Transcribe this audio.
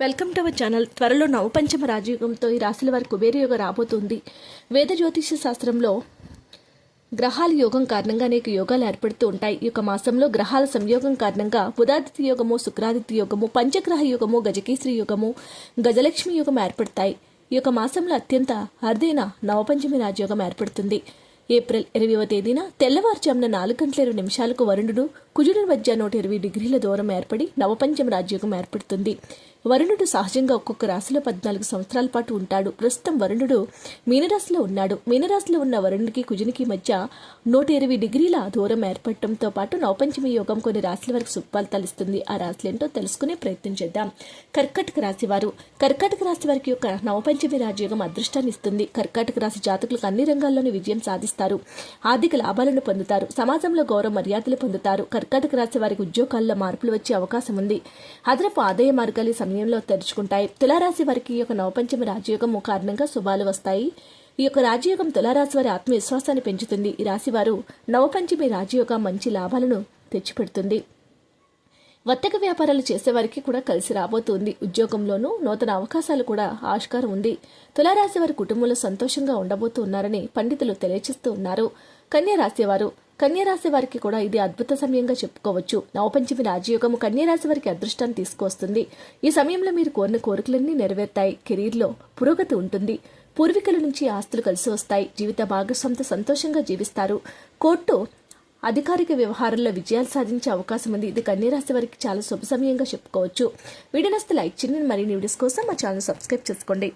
Welcome to our channel. త్వరలో నవపంచమ రాజయుగంతో ఈ రాశుల వారి కుబేరయుగ రాబోతుంది. వేద జ్యోతిష శాస్త్రంలో గ్రహాల యోగం కారణంగా అనేక యోగాలు ఏర్పడుతూ ఉంటాయి. ఈ యొక్క మాసంలో గ్రహాల సంయోగం కారణంగా బుధాదిత్య యోగము శుక్రాదిత్య యోగము పంచగ్రహ యోగము గజకేశ్వరి యోగము గజలక్ష్మి యోగం ఏర్పడతాయి. ఈ యొక్క మాసంలో అత్యంత అరుదైన నవపంచమి రాజయోగం ఏర్పడుతుంది. ఏప్రిల్ ఇరవైవ తేదీన తెల్లవారుజామున నాలుగు గంటల ఇరవై నిమిషాలకు వరుణుడు కుజుడి మధ్య నూట ఇరవై డిగ్రీల దూరం ఏర్పడి నవపంచమ రాజ్యోగం ఏర్పడుతుంది. వరుణుడు సహజంగా ఒక్కొక్క రాశిలో పద్నాలుగు సంవత్సరాల పాటు ఉంటాడు. ప్రస్తుతం వరుణుడు మీనరాశిలో ఉన్నాడు. మీనరాశిలో ఉన్న వరుణుడికి కుజునికి మధ్య నూట ఇరవై డిగ్రీల దూరం ఏర్పడటంతో పాటు నవపంచమి యోగం కొన్ని రాశుల వరకు సుఫలితాలు ఇస్తుంది ఆ రాశులు ఏంటో తెలుసుకునే ప్రయత్నం చేద్దాం. కర్కాటక రాశి వారు. కర్కాటక రాశి వారికి యొక్క నవపంచమి రాజయోగం అదృష్టాన్ని ఇస్తుంది. కర్కాటక రాశి జాతకులకు అన్ని రంగాల్లోనూ విజయం సాధిస్తారు. ఆర్థిక లాభాలను పొందుతారు. సమాజంలో గౌరవ మర్యాదలు పొందుతారు. కర్కాటక రాశి వారికి ఉద్యోగాల్లో మార్పులు వచ్చే అవకాశం ఉంది. అదనపు ఆదాయ మార్గాలు ఈ సమయంలో తెరుచుకుంటాయి. తులారాశి వారికి ఈ యొక్క నవపంచమి రాజయోగం కారణంగా శుభాలు వస్తాయి. ఈ యొక్క రాజయోగం తులారాశి వారి ఆత్మవిశ్వాసాన్ని పెంచుతుంది. ఈ రాశి వారు నవపంచమి రాజయోగం మంచి లాభాలను తెచ్చిపెడుతుంది. వర్తక వ్యాపారాలు చేసేవారికి కూడా కలిసి రాబోతుంది. ఉద్యోగంలోనూ నూతన అవకాశాలు కూడా ఆవిష్కారం ఉంది. తులారాశి వారి కుటుంబంలో సంతోషంగా ఉండబోతున్నారని పండితులు తెలియచేస్తూ ఉన్నారు. కన్యరాశి వారు కన్యరాశి వారికి కూడా ఇది అద్భుత సమయంగా చెప్పుకోవచ్చు. నవపంచమి రాజయోగము కన్యరాశి వారికి అదృష్టాన్ని తీసుకొస్తుంది. ఈ సమయంలో మీరు కోరిన కోరికలన్నీ నెరవేరుతాయి. కెరీర్లో పురోగతి ఉంటుంది. పూర్వీకుల నుంచి ఆస్తులు కలిసి వస్తాయి. జీవిత భాగస్వామితో సంతోషంగా జీవిస్తారు. కోర్టు అధికారిక వ్యవహారంలో విజయాలు సాధించే అవకాశం ఉంది. ఇది కన్యరాశి వారికి చాలా శుభ సమయంగా చెప్పుకోవచ్చు. వీడియోనస్తే లైక్ చేయండి. మరిన్ని వీడియోస్ కోసం మా ఛానల్ సబ్స్క్రైబ్ చేసుకోండి.